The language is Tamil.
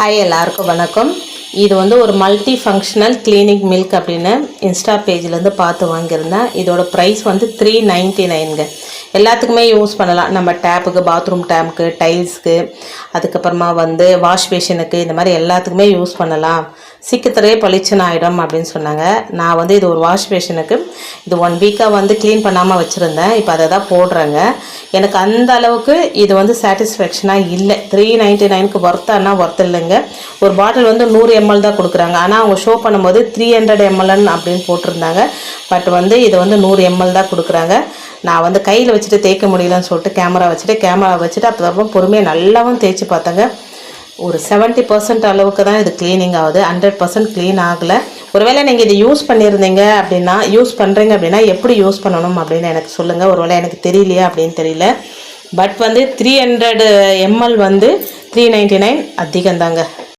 ஹாய் எல்லாருக்கும் வணக்கம். இது வந்து ஒரு மல்டி ஃபங்க்ஷனல் கிளீனிக் மில்க் அப்படின்னு இன்ஸ்டா பேஜ்லேருந்து பார்த்து வாங்கியிருந்தேன். இதோட ப்ரைஸ் வந்து த்ரீ நைன்ட்டி நைனுங்க எல்லாத்துக்குமே யூஸ் பண்ணலாம். நம்ம டேப்புக்கு பாத்ரூம் டேப்புக்கு டைல்ஸ்க்கு அதுக்கப்புறமா வந்து வாஷ் பேஷனுக்கு இந்த மாதிரி எல்லாத்துக்குமே யூஸ் பண்ணலாம். சீக்கிரத்திலே பளிச்சுன்னு ஆகிடும் அப்படின்னு சொன்னாங்க. நான் வந்து இது ஒரு வாஷ் பேஷனுக்கு இது ஒன் வீக்காக வந்து க்ளீன் பண்ணாமல் வச்சுருந்தேன். இப்போ அதை தான் போடுறேங்க. எனக்கு அந்த அளவுக்கு இது வந்து சாட்டிஸ்ஃபேக்ஷனாக இல்லை. த்ரீ நைன்ட்டி நைனுக்கு ஒர்த்தானா ஒர்த் இல்லைங்க. ஒரு பாட்டில் வந்து நூறு எம்எல் தான் கொடுக்குறாங்க. ஆனால் அவங்க ஷோ பண்ணும்போது த்ரீ ஹண்ட்ரட் எம்எல்னு அப்படின்னு போட்டிருந்தாங்க. பட் வந்து இதை வந்து நூறு எம்எல் தான் கொடுக்குறாங்க. நான் வந்து கையில் வச்சுட்டு தேய்க்க முடியலன்னு சொல்லிட்டு கேமரா வச்சுட்டு கேமரா வச்சுட்டு அப்புறம் பொறுமையாக நல்லாவும் தேய்ச்சி பார்த்தேங்க. ஒரு செவன்ட்டி பர்சன்ட் அளவுக்கு தான் இது க்ளீனிங் ஆகுது. ஹண்ட்ரட் பர்சன்ட் க்ளீன் ஆகலை. ஒருவேளை நீங்கள் இது யூஸ் பண்ணியிருந்தீங்க அப்படின்னா யூஸ் பண்ணுறீங்க அப்படின்னா எப்படி யூஸ் பண்ணணும் அப்படின்னு எனக்கு சொல்லுங்கள் ஒருவேளை எனக்கு தெரியலையா அப்படின்னு தெரியல. பட் வந்து த்ரீ ஹண்ட்ரட் எம்எல் வந்து த்ரீ நைன்ட்டி நைன் அதிகம்தாங்க.